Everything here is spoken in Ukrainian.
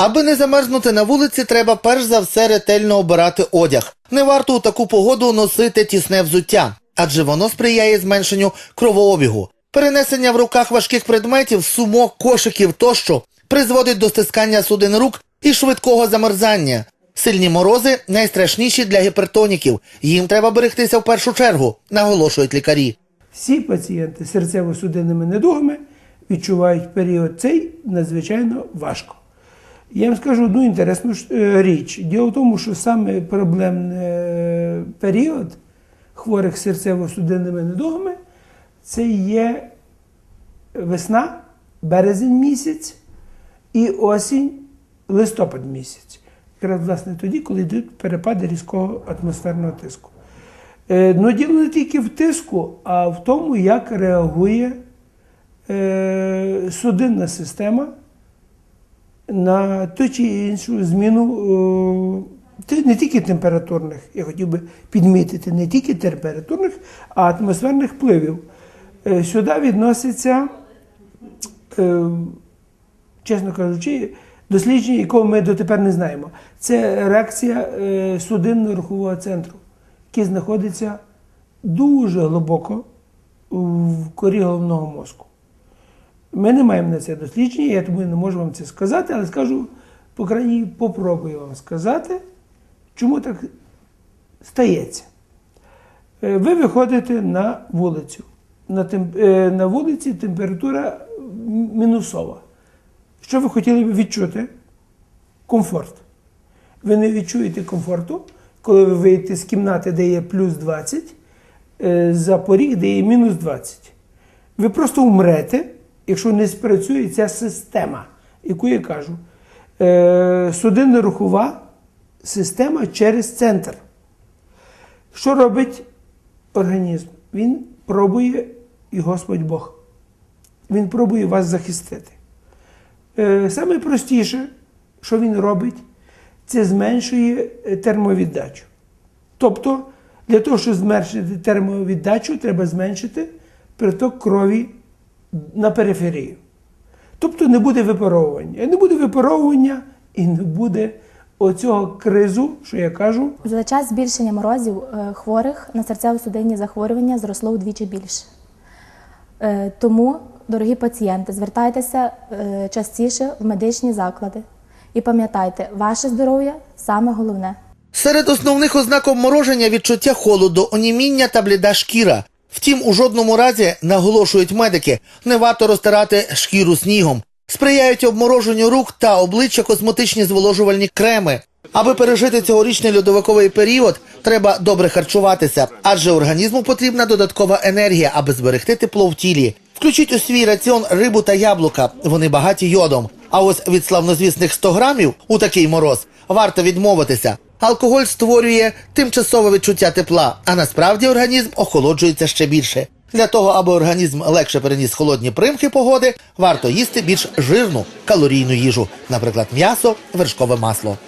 Аби не замерзнути на вулиці, треба перш за все ретельно обирати одяг. Не варто у таку погоду носити тісне взуття, адже воно сприяє зменшенню кровообігу. Перенесення в руках важких предметів, сумок, кошиків тощо призводить до стискання судин рук і швидкого замерзання. Сильні морози найстрашніші для гіпертоніків. Їм треба берегтися в першу чергу, наголошують лікарі. Всі пацієнти з серцево-судинними недугами відчувають період цей надзвичайно важко. Я вам скажу одну інтересну е, річ. Діло в тому, що саме проблемний е, період хворих серцево-судинними недугами це є весна, березень місяць і осінь, листопад місяць. Якраз власне тоді, коли йдуть перепади різкого атмосферного тиску. Е, Ну, діло не тільки в тиску, а в тому, як реагує судинна система на ту чи іншу зміну е, не тільки температурних, я хотів би підмітити, не тільки температурних, а атмосферних впливів. Е, Сюди відноситься, е, чесно кажучи, дослідження, якого ми дотепер не знаємо. Це реакція судинно-рухового центру, який знаходиться дуже глибоко в корі головного мозку. Ми не маємо на це дослідження, я тому не можу вам це сказати, але скажу, по крайній, попробую вам сказати, чому так стається. Е, Ви виходите на вулицю. На, тем, е, на вулиці температура мінусова. Що ви хотіли б відчути? Комфорт. Ви не відчуєте комфорту, коли ви вийдете з кімнати, де є плюс 20, е, за поріг, де є мінус 20. Ви просто умрете, якщо не спрацює ця система, яку я кажу. Е, Судинно-рухова система через центр. Що робить організм? Він пробує і Господь Бог. Він пробує вас захистити. Е, Саме простіше, що він робить, це зменшує термовіддачу. Тобто, для того, щоб зменшити термовіддачу, треба зменшити приток крові на периферію. Тобто не буде випаровування. Не буде випаровування і не буде оцього кризу, що я кажу, За час збільшення морозів е, хворих на серцево-судинні захворювання зросло вдвічі більше. Е, Тому, дорогі пацієнти, звертайтеся е, частіше в медичні заклади. І пам'ятайте, ваше здоров'я саме головне. Серед основних ознак обмороження відчуття холоду, оніміння та бліда шкіра. Втім, у жодному разі, наголошують медики, не варто розтирати шкіру снігом. Сприяють обмороженню рук та обличчя косметичні зволожувальні креми. Аби пережити цьогорічний льодовиковий період, треба добре харчуватися, адже організму потрібна додаткова енергія, аби зберегти тепло в тілі. Включіть у свій раціон рибу та яблука, вони багаті йодом. А ось від славнозвісних 100 грамів у такий мороз варто відмовитися. Алкоголь створює тимчасове відчуття тепла, а насправді організм охолоджується ще більше. Для того, аби організм легше переніс холодні примхи погоди, варто їсти більш жирну калорійну їжу, наприклад, м'ясо, вершкове масло.